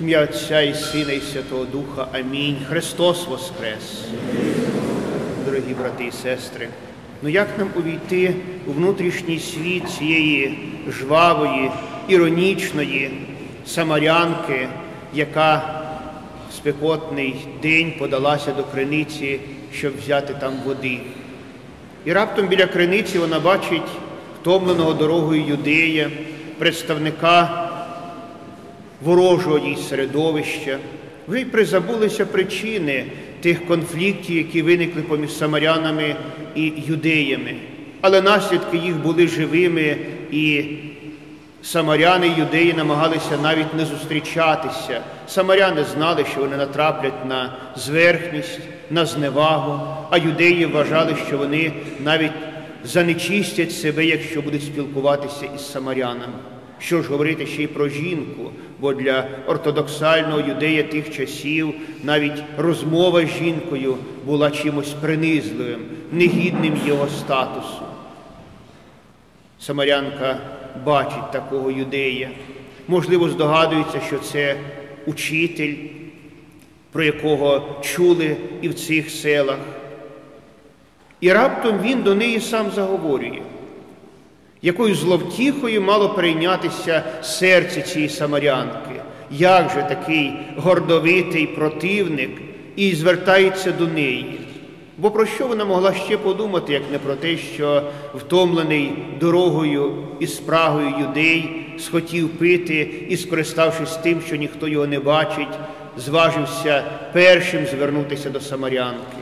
Ім'я Отця і Сина, і Святого Духа. Амінь. Христос Воскрес. Дорогі брати і сестри, ну як нам увійти у внутрішній світ цієї жвавої, іронічної самарянки, яка в спекотний день подалася до криниці, щоб взяти там води. І раптом біля криниці вона бачить втомленого дорогою юдея, представника ворожого їй середовища. Вже й призабулися причини тих конфліктів, які виникли поміж самарянами і юдеями. Але наслідки їх були живими, і самаряни і юдеї намагалися навіть не зустрічатися. Самаряни знали, що вони натраплять на зверхність, на зневагу, а юдеї вважали, що вони навіть занечистять себе, якщо будуть спілкуватися із самарянами. Що ж говорити ще й про жінку, бо для ортодоксального юдея тих часів навіть розмова з жінкою була чимось принизливим, негідним його статусу. Самарянка бачить такого юдея, можливо, здогадується, що це учитель, про якого чули і в цих селах. І раптом він до неї сам заговорює якою зловтіхою мало прийнятися серце цієї самарянки, як же такий гордовитий противник і звертається до неї. Бо про що вона могла ще подумати, як не про те, що втомлений дорогою і спрагою юдей схотів пити і, скориставшись тим, що ніхто його не бачить, зважився першим звернутися до самарянки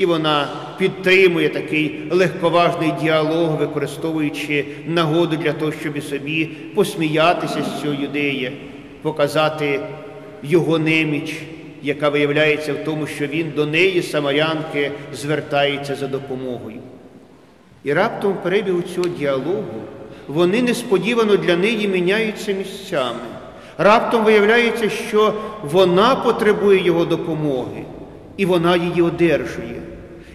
і вона підтримує такий легковажний діалог, використовуючи нагоду для того, щоб і собі посміятися з цього юдея, показати його неміч, яка виявляється в тому, що він до неї, самарянки, звертається за допомогою. І раптом в перебігу цього діалогу вони несподівано для неї міняються місцями. Раптом виявляється, що вона потребує його допомоги, і вона її одержує.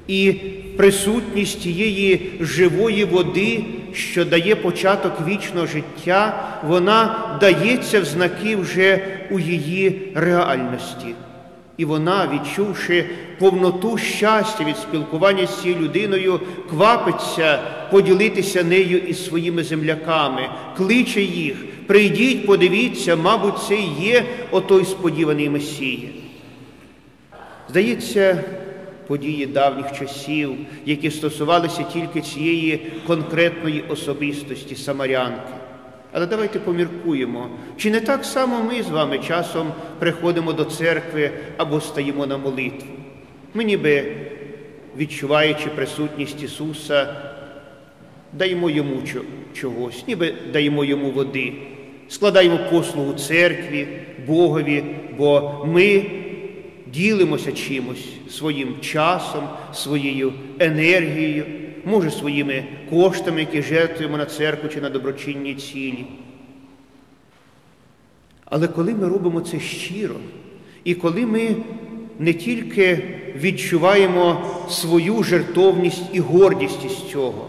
І присутність тієї живої води, що дає початок вічного життя, вона дається в знаки вже у її реальності. І вона, відчувши повноту щастя від спілкування з цією людиною, квапиться поділитися нею із своїми земляками, кличе їх, прийдіть, подивіться, мабуть, це і є отой сподіваний Месія. Здається, події давніх часів, які стосувалися тільки цієї конкретної особистості самарянки. Але давайте поміркуємо, чи не так само ми з вами часом приходимо до церкви або стаємо на молитву. Ми ніби, відчуваючи присутність Ісуса, даємо йому чогось, ніби даємо йому води, складаємо послугу церкві, Богові, бо ми ділимося чимось своїм часом, своєю енергією, може, своїми коштами, які жертвуємо на церкву чи на доброчинні цілі. Але коли ми робимо це щиро, і коли ми не тільки відчуваємо свою жертовність і гордість із цього,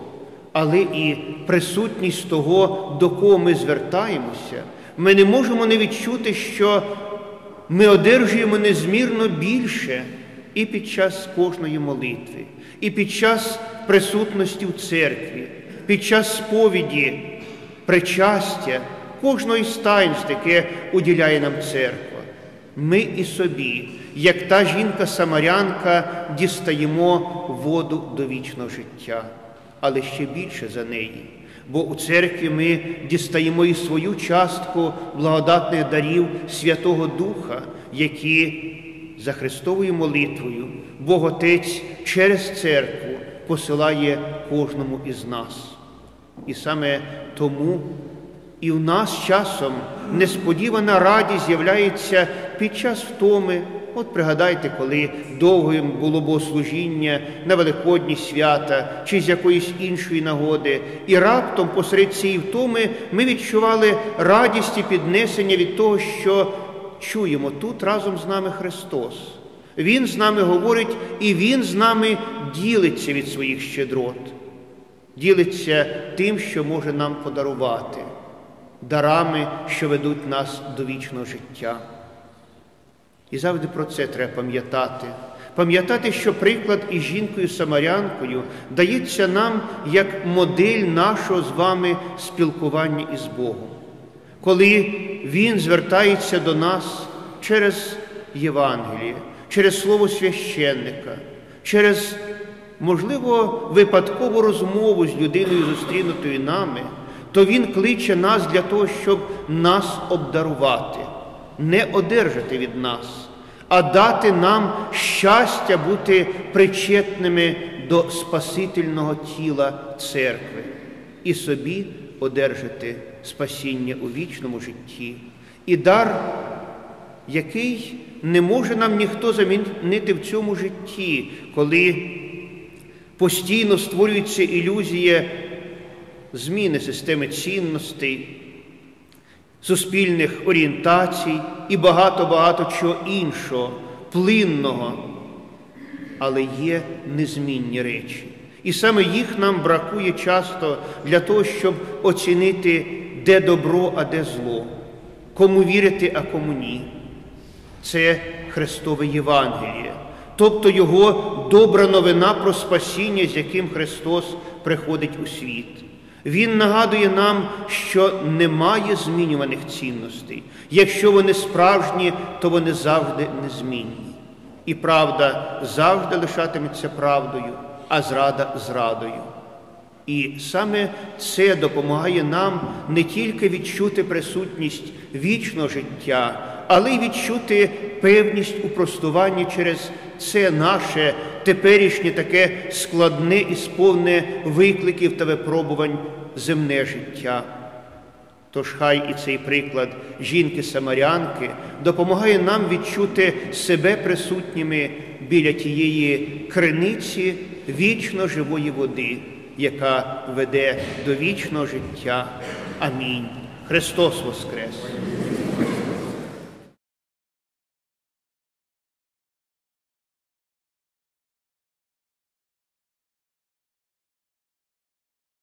але і присутність того, до кого ми звертаємося, ми не можемо не відчути, що ми одержуємо незмірно більше і під час кожної молитви, і під час присутності в церкві, під час сповіді, причастя, кожної з таїнств, яке уділяє нам церква. Ми і собі, як та жінка-самарянка, дістаємо воду до вічного життя, але ще більше за неї. Бо у церкві ми дістаємо і свою частку благодатних дарів Святого Духа, які за Христовою молитвою Бог Отець через церкву посилає кожному із нас. І саме тому і в нас часом несподівана радість з'являється під час втоми. От пригадайте, коли довгим було богослужіння на Великодні свята чи з якоїсь іншої нагоди, і раптом посеред цієї втоми ми відчували радість і піднесення від того, що чуємо тут разом з нами Христос. Він з нами говорить і Він з нами ділиться від своїх щедрот, ділиться тим, що може нам подарувати, дарами, що ведуть нас до вічного життя. І завжди про це треба пам'ятати. Пам'ятати, що приклад із жінкою Самарянкою дається нам як модель нашого з вами спілкування із Богом, коли Він звертається до нас через Євангеліє, через слово священника, через, можливо, випадкову розмову з людиною, зустрінутою нами, то Він кличе нас для того, щоб нас обдарувати, не одержати від нас а дати нам щастя бути причетними до Спасительного тіла церкви і собі одержати спасіння у вічному житті. І дар, який не може нам ніхто замінити в цьому житті, коли постійно створюється ілюзія зміни системи цінностей суспільних орієнтацій і багато-багато чого іншого, плинного, але є незмінні речі. І саме їх нам бракує часто для того, щоб оцінити, де добро, а де зло, кому вірити, а кому ні. Це Христове Євангеліє, тобто Його добра новина про спасіння, з яким Христос приходить у світ. Він нагадує нам, що немає змінюваних цінностей. Якщо вони справжні, то вони завжди незмінні. І правда завжди лишатиметься правдою, а зрада зрадою. І саме це допомагає нам не тільки відчути присутність вічного життя, але й відчути певність у простуванні через це наше теперішнє таке складне і сповне викликів та випробувань земне життя. Тож хай і цей приклад жінки-самарянки допомагає нам відчути себе присутніми біля тієї криниці вічно живої води, яка веде до вічного життя. Амінь. Христос Воскрес!